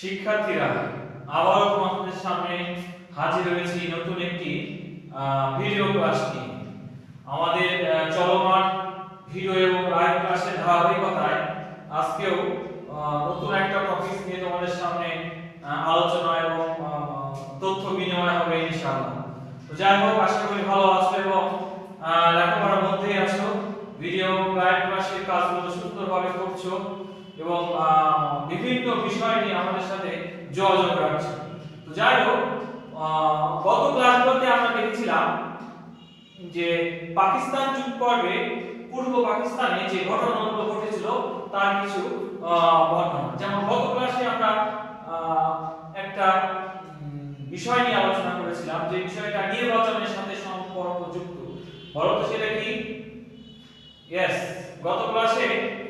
শিক্ষার্থীরা, আবারও তোমাদের সামনে হাজির হয়েছি নতুন একটি ভিডিও ক্লাস নিয়ে। আমাদের চলমান ভিডিও এবং লাইভ ক্লাসের ধারাবাহিকতায় আজকেও নতুন একটা টপিক নিয়ে তোমাদের সামনে আলোচনা এবং তথ্য বিনিময় হবে ইনশাআল্লাহ। তো যাই হোক, আশা করি ভালো আছো এবং লেখাপড়ার মধ্যেই আছো। ভিডিও লাইভ ক্লাসের কাজগুলো সুন্দরভাবে করছ এবং বিষয় নিয়ে আমাদের সাথে যোগাযোগ রাখছে। তো যাই হোক গত ক্লাসগুলোতে আমরা দেখেছিলাম যে পাকিস্তান যুগ পর্বে পূর্ব পাকিস্তানে যে ঘটনাগুলো ঘটেছিল, তার কিছু বর্ণনা। যেমন গত ক্লাসে আমরা একটা বিষয় নিয়ে আলোচনা করেছিলাম, যে বিষয়টা নির্বাচনের সাথে সম্পর্কযুক্ত বলো তো সেটা কি? গত ক্লাসে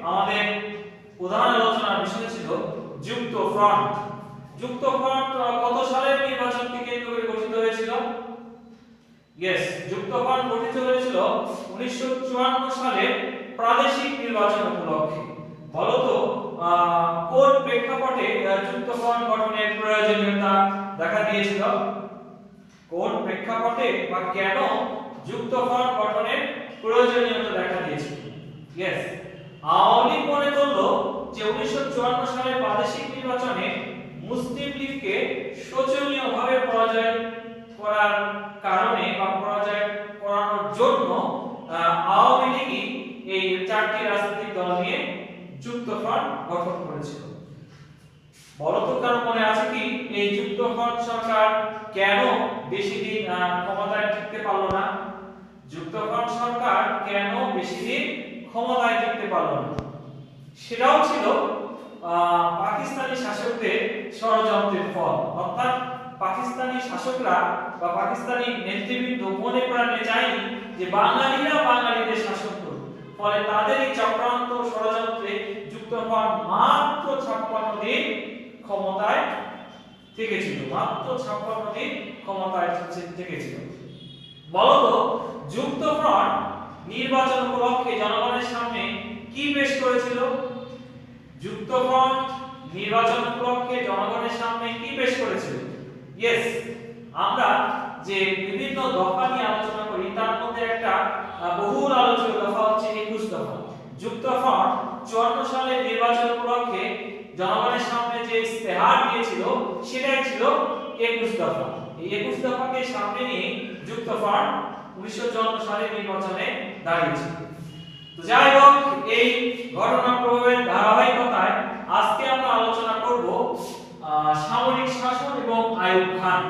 আমাদের প্রধান আলোচনার বিষয় ছিল যুক্ত ফ্রন্ট যুক্ত ফ্রন্ট কত সালের নির্বাচনকে কেন্দ্র গঠিত হয়েছিল? ইয়েস যুক্ত ফ্রন্ট গঠিত হয়েছিল 1954 সালে প্রাদেশিক নির্বাচন উপলক্ষে। বলতো কোন প্রেক্ষাপটে যুক্ত ফ্রন্ট গঠনের প্রয়োজনীয়তা দেখা দিয়েছিল? কোন প্রেক্ষাপটে বা কেন যুক্ত ফ্রন্ট গঠনের প্রয়োজনীয়তা দেখা দিয়েছিল? ইয়েস আওয়ামী মনে করল যে 1954 সালের প্রাদেশিক নির্বাচনে মুসলিম লীগকে শোচনীয়ভাবে পরাজয় করার কারণে বা পরাজয় করানোর জন্য আওয়ামী লীগই এই চারটি রাজনৈতিক দল নিয়ে যুক্ত ফ্রন্ট গঠন করেছিল। বলতো কারও মনে আছে কি এই যুক্ত ফ্রন্ট সরকার কেন বেশি দিন ক্ষমতায় টিকতে পারল না? যুক্ত ফ্রন্ট সরকার কেন বেশি দিন ক্ষমতায় টিকতে পারল না? সেটাও ছিল পাকিস্তানি শাসকদের ষড়যন্ত্রের ফল। অর্থাৎ পাকিস্তানি শাসকরা বা পাকিস্তানি নেতৃবৃন্দ মনে প্রাণে চায়নি যে বাঙালিরা বাঙালিদের শাসন করুক। ফলে তাদের এই চক্রান্ত ষড়যন্ত্রে যুক্ত ফ্রন্ট মাত্র ছাপ্পান্ন দিন ক্ষমতায় থেকেছিল, মাত্র ছাপ্পান্ন দিন ক্ষমতায় থেকেছিল। বলতো, যুক্ত ফ্রন্ট নির্বাচন উপলক্ষে জনগণের সামনে কি পেশ করেছিল? যুক্ত ফ্রন্ট নির্বাচন উপলক্ষে জনগণের সামনে কি পেশ করেছিল? ইয়েস আমরা যে বিভিন্ন দফা নিয়ে আলোচনা করি, তার মধ্যে একটা বহুল আলোচিত দফা হচ্ছে একুশ দফা। যুক্ত ফ্রন্ট চুয়ান্ন সালে নির্বাচন উপলক্ষে জনগণের সামনে যে ইস্তেহার দিয়েছিল, সেটাই ছিল একুশ দফা। এই একুশ দফাকে সামনে নিয়ে যুক্ত ফ্রন্ট উনিশশো চুয়ান্ন সালে নির্বাচনে দাঁড়িয়েছিল। যাই হোক, এই ঘটনা প্রভাবের ধারাবাহিকতায় আজকে আমরা আলোচনা করব সামরিক শাসন এবং আইয়ুব খান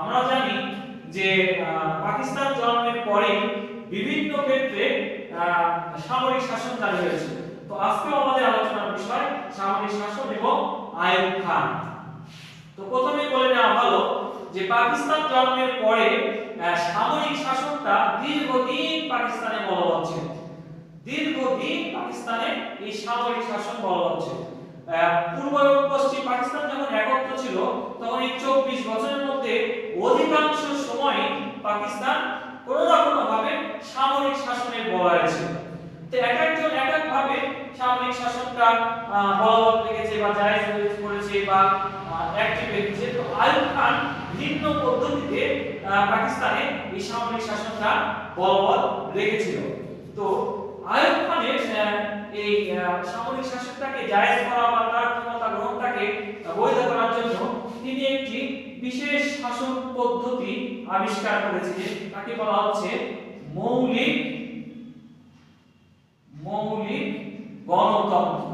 আমরা জানি যে পাকিস্তান জন্মের পরে বিভিন্ন ক্ষেত্রে সামরিক শাসন জারি হয়েছে। তো আজকেও আমাদের আলোচনার বিষয় সামরিক শাসন এবং আইয়ুব খান তো প্রথমেই বলে নেওয়া ভালো যে, পাকিস্তান জন্মের পরে সামরিক শাসনটা দীর্ঘদিন পাকিস্তানে বলবৎ ছিল। দীর্ঘদিন পাকিস্তানে এই সামরিক শাসন বলবৎ ছিল পূর্ব এবং পশ্চিম পাকিস্তান যখন একত্র ছিল, তখন এই চব্বিশ বছরের মধ্যে অধিকাংশ সময় পাকিস্তান কোনো না কোনো ভাবে সামরিক শাসনের বলয়ে ছিল। তো এক একজন এক এক ভাবে সামরিক শাসনটা বলবৎ রেখেছে বা জায়েজ করেছে বা অ্যাক্টিভ রেখেছে। তো আইয়ুব খান ভিন্ন পদ্ধতিতে পাকিস্তানে এই সামরিক শাসনটা বলবৎ রেখেছিল। তো আইয়ুব খানের এই সামরিক শাসনটাকে জায়েজ করা বা তার ক্ষমতা গ্রহণটাকে বৈধ করার জন্য তিনি একটি বিশেষ শাসন পদ্ধতি আবিষ্কার করেছিলেন। তাকে বলা হচ্ছে মৌলিক গণতন্ত্র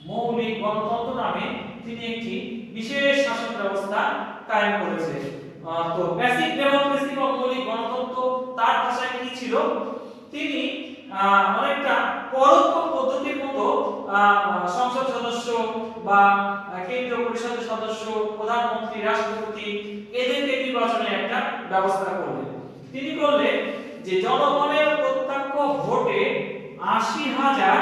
মৌলিক গণতন্ত্র নামে তিনি একটি বিশেষ শাসন ব্যবস্থা কায়েম করেছিলেন আহ, তো বেসিক ডেমোক্রেসি বা মৌলিক গণতন্ত্র তার ভাষায় কি ছিল তিনি আহ, অনেকটা পরোক্ষ পদ্ধতির মতো আহ, সংসদ সদস্য বা পরিষদের সদস্য প্রধানমন্ত্রী রাষ্ট্রপতি এদেরকে নির্বাচনের একটা ব্যবস্থা তিনি করলেন যে জনগণের প্রত্যক্ষ ভোটে আশি হাজার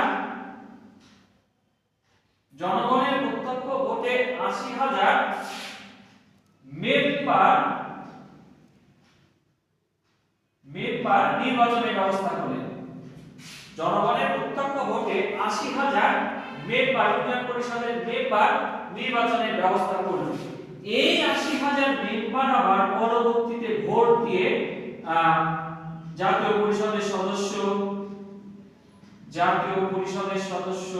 জনগণের প্রত্যক্ষ ভোটে আশি হাজার মেম্বার মেম্বার নির্বাচনের ব্যবস্থা করলেন। জনগণের প্রত্যক্ষ ভোটে আশি হাজার মেম্বার, ইউনিয়ন পরিষদের মেম্বার নির্বাচনের ব্যবস্থা করল এই আশি হাজার মেম্বার আবার পরবর্তীতে ভোট দিয়ে জাতীয় পরিষদের সদস্য, জাতীয় পরিষদের সদস্য,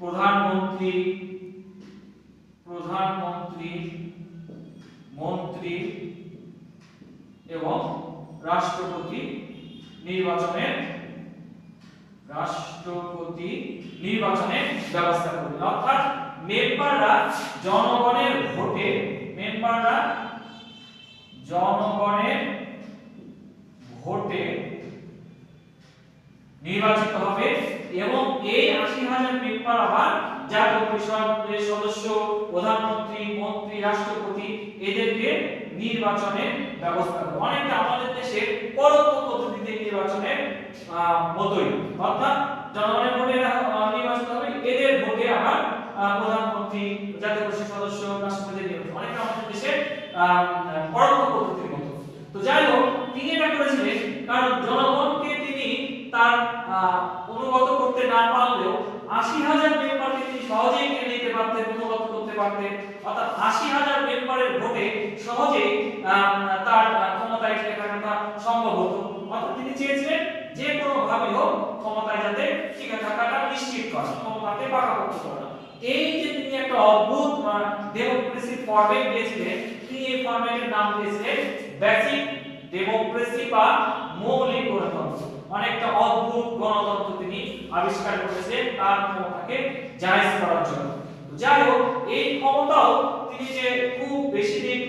প্রধানমন্ত্রী প্রধানমন্ত্রী, মন্ত্রী এবং রাষ্ট্রপতি নির্বাচনের রাষ্ট্রপতি নির্বাচনের ব্যবস্থা করবে। অর্থাৎ মেম্বাররা জনগণের ভোটে, মেম্বাররা জনগণের ভোটে নির্বাচিত হবে এবং এই আশি হাজার মেম্বার আবার জাতীয় পরিষদের সদস্য, প্রধানমন্ত্রী, মন্ত্রী, রাষ্ট্রপতি এদেরকে নির্বাচনের ব্যবস্থা করবে। অনেকটা আমাদের দেশে পদ্ধতিতে নির্বাচনের মতোই। অর্থাৎ জনগণের ভোটে নির্বাচিত হবে। এদের ভোটে আবার প্রধানমন্ত্রী, জাতীয় পরিষদ সদস্য রাষ্ট্রপতি নির্বাচন অনেকটা আমাদের দেশে পরোক্ষ পদ্ধতির মতো। তো যাই হোক, তিনি এটা করেছিলেন কারণ জনগণকে তিনি তার অনুগত করতে না পারলেও আশি হাজার মেম্বারকে তিনি সহজেই কিনে নিতে পারতেন, অনুগত করতে পারতেন। অর্থাৎ আশি হাজার মেম্বারের ভোটে সহজেই তার চেয়েছিলেন যে কোনো ভাবে হোক ক্ষমতায় যাতে টিকে থাকাটা নিশ্চিত করা ক্ষমতাকে পাকাপোক্ত করা এই যে তিনি একটা অদ্ভুত ডেমোক্রেসি ফরম্যাট দিয়েছিলেন, তিনি এই ফরম্যাটের নাম দিয়েছিলেন বেসিক ডেমোক্রেসি বা মৌলিক গণতন্ত্র। অনেকটা অদ্ভুত গণতন্ত্র তিনি আবিষ্কার করেছেন তার ক্ষমতাকে জায়েজ করার জন্য। যাই হোক, এই ক্ষমতাও তিনি যে খুব বেশি দিন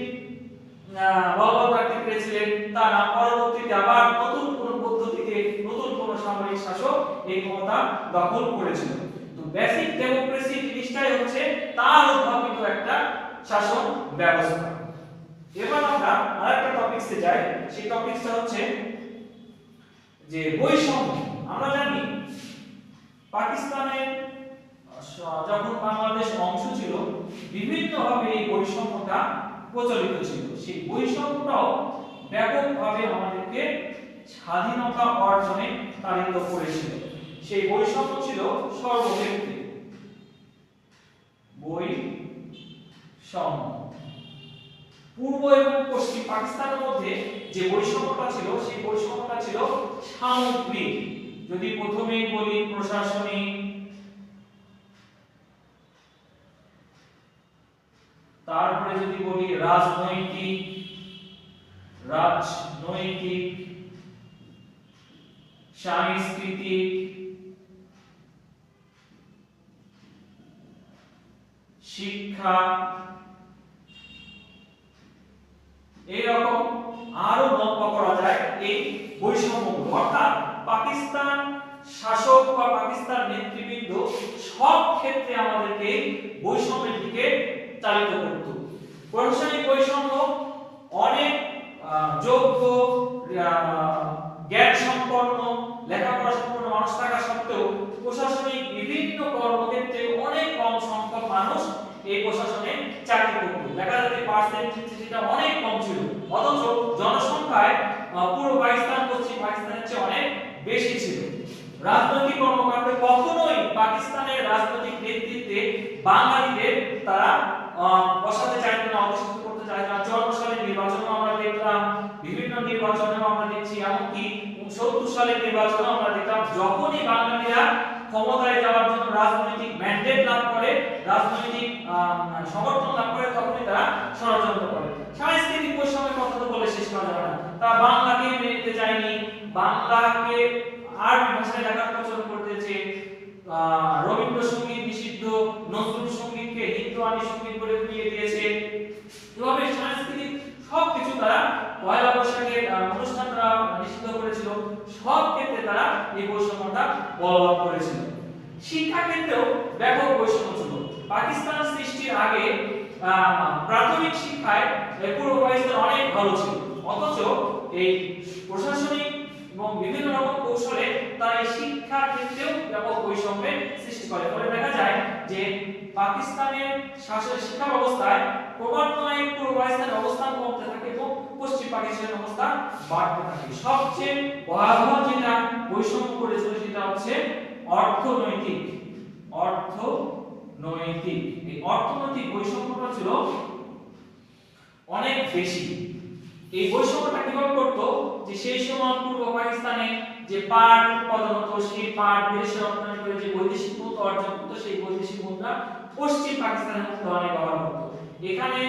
বলবৎ রাখতে পেরেছিলেন, তা না, পরবর্তীতে আবার নতুন কোন পদ্ধতিতে নতুন কোন সামরিক শাসক এই ক্ষমতা দখল করেছিল। তো বেসিক ডেমোক্রেসি জিনিসটাই হচ্ছে তার উদ্ভাবিত একটা শাসন ব্যবস্থা। এবার আমরা আরেকটা টপিকসে যাই। সেই টপিকসটা হচ্ছে যে বৈষম্য। আমরা জানি পাকিস্তানের যখন বাংলাদেশ অংশ ছিল, বিভিন্নভাবে এই বৈষম্যটা প্রচলিত ছিল। সেই বৈষম্যটাও ব্যাপকভাবে আমাদেরকে স্বাধীনতা অর্জনে করেছিল। সেই বৈষম্য ছিল সর্বক্ষেত্রে পূর্ব এবং পশ্চিম পাকিস্তানের মধ্যে যে বৈষম্যটা ছিল, সেই বৈষম্যটা ছিল সামগ্রিক। যদি প্রথমেই বলি প্রশাসনিক, তারপরে যদি বলি রাজনৈতিক রাজনৈতিক সাংস্কৃতিক শিক্ষা আরও করা যায় এই অর্থাৎ পাকিস্তান শাসক বা পাকিস্তান নেতৃবৃন্দ সব ক্ষেত্রে আমাদেরকে বৈষম্যের দিকে চালিত করত। প্রশাসনিক বৈষম্য অনেক যোগ্য লেখাপড়া সম্পন্ন মানুষ থাকা সত্ত্বেও প্রশাসনিক বিভিন্ন কর্মক্ষেত্রে অনেক কম সংখ্যক মানুষ এই প্রশাসনে চাকরি করত। দেখা যাচ্ছে পার্সেন্টেজ সেটা অনেক কম ছিল। অথচ জনসংখ্যায় পুরো পাকিস্তান, পশ্চিম পাকিস্তানের চেয়ে অনেক বেশি ছিল। রাজনৈতিক কর্মকাণ্ডে কখনোই পাকিস্তানের রাজনৈতিক নেতৃত্বে বাঙালিদের তারা বসাতে চাইতো না অধিষ্ঠিত করতে চাইতো না। চুয়ান্ন সালের নির্বাচনেও আমরা দেখলাম, বিভিন্ন এমনকি সত্তর সালের নির্বাচনেও আমরা দেখলাম যখনই বাঙালিরা ক্ষমতায় যাওয়ার জন্য রাজনৈতিক ম্যান্ডেট লাভ করে, রাজনৈতিক সমর্থন লাভ করে, তখনই তারা ষড়যন্ত্র করে। সাংস্কৃতিক বৈষম্যের কথা তো বলে শেষ করা যাবে না। তারা বাংলাকে মেনে নিতে চায়নি বাংলাকে আর ভাষায় লেখার প্রচলন করতেছে রবীন্দ্রসঙ্গীত নিষিদ্ধ নজরুল সঙ্গীতকে হিন্দু আনি সংগীত বলে ঘুরিয়ে দিয়েছে। এভাবে সাংস্কৃতিক সবকিছু তারা পয়লা বৈশাখের সব ক্ষেত্রে তারা এই বৈষম্যটা বলবৎ করেছিল। শিক্ষা ক্ষেত্রেও ব্যাপক বৈষম্য ছিল। পাকিস্তান সৃষ্টির আগে প্রাথমিক শিক্ষায় পূর্ব পাকিস্তান অনেক ভালো ছিল। অথচ এই প্রশাসনিক এবং বিভিন্ন রকম কৌশলে তারা এই শিক্ষার ক্ষেত্রেও ব্যাপক বৈষম্যের সৃষ্টি করে। ফলে দেখা যায় যে পাকিস্তানের শাসন শিক্ষা ব্যবস্থায় ক্রমান্বয়ে পূর্ব পাকিস্তানের অবস্থান কমতে থাকে এবং পশ্চিম পাকিস্তানের অবস্থান বাড়তে থাকে। সবচেয়ে ভয়াবহ যেটা বৈষম্য করেছিল সেটা হচ্ছে অর্থনৈতিক অর্থনৈতিক। এই অর্থনৈতিক বৈষম্যটা ছিল অনেক বেশি। এই বৈষম্যটা কীভাবে করতো যে সেই সময় পূর্ব পাকিস্তানে যে পাট উৎপাদন হতো, সেই পাট বিদেশে রপ্তানি করে যে বৈদেশিক মুদ্রা অর্জন করতো, সেই বৈদেশিক মুদ্রা পশ্চিম পাকিস্তানের মুদ্রায় ব্যবহার হতো এখানে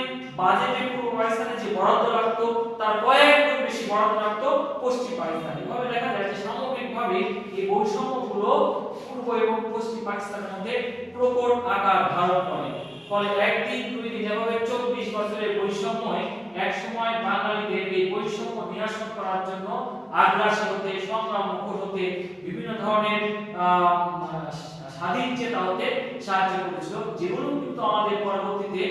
বাজেটে পূর্ব পাকিস্তানে যে বরাদ্দ রাখতো তার কয়েক গুণ বেশি বরাদ্দ রাখতো পশ্চিম পাকিস্তান। এভাবে দেখা যায় যে সামগ্রিকভাবে এই বৈষম্যগুলো পূর্ব এবং পশ্চিম পাকিস্তানের মধ্যে প্রকট আকার ধারণ করে। ফলে একদিন দুই দিন এভাবে চব্বিশ বছরের বৈষম্যে এক সময় বাঙালিদের এই বৈষম্য নিরসন করার জন্য আগ্রাসী হতে সংগ্রাম মুখর হতে বিভিন্ন ধরনের স্বাধীন চেতা হতে সাহায্য করেছিল। যেগুলো কিন্তু আমাদের পরবর্তীতে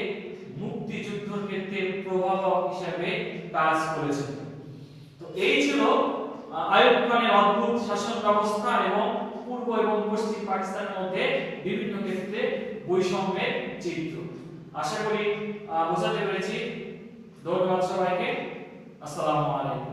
মুক্তিযুদ্ধের ক্ষেত্রে প্রভাবক হিসাবে কাজ করেছে। তো এই ছিল আহ, আইয়ুব খানের অদ্ভুত শাসন ব্যবস্থা এবং পূর্ব এবং পশ্চিম পাকিস্তানের মধ্যে বিভিন্ন ক্ষেত্রে বৈষম্যের চিত্র। আশা করি বোঝাতে পেরেছি। दो बात आएँगे अस्सलाम वालेकुम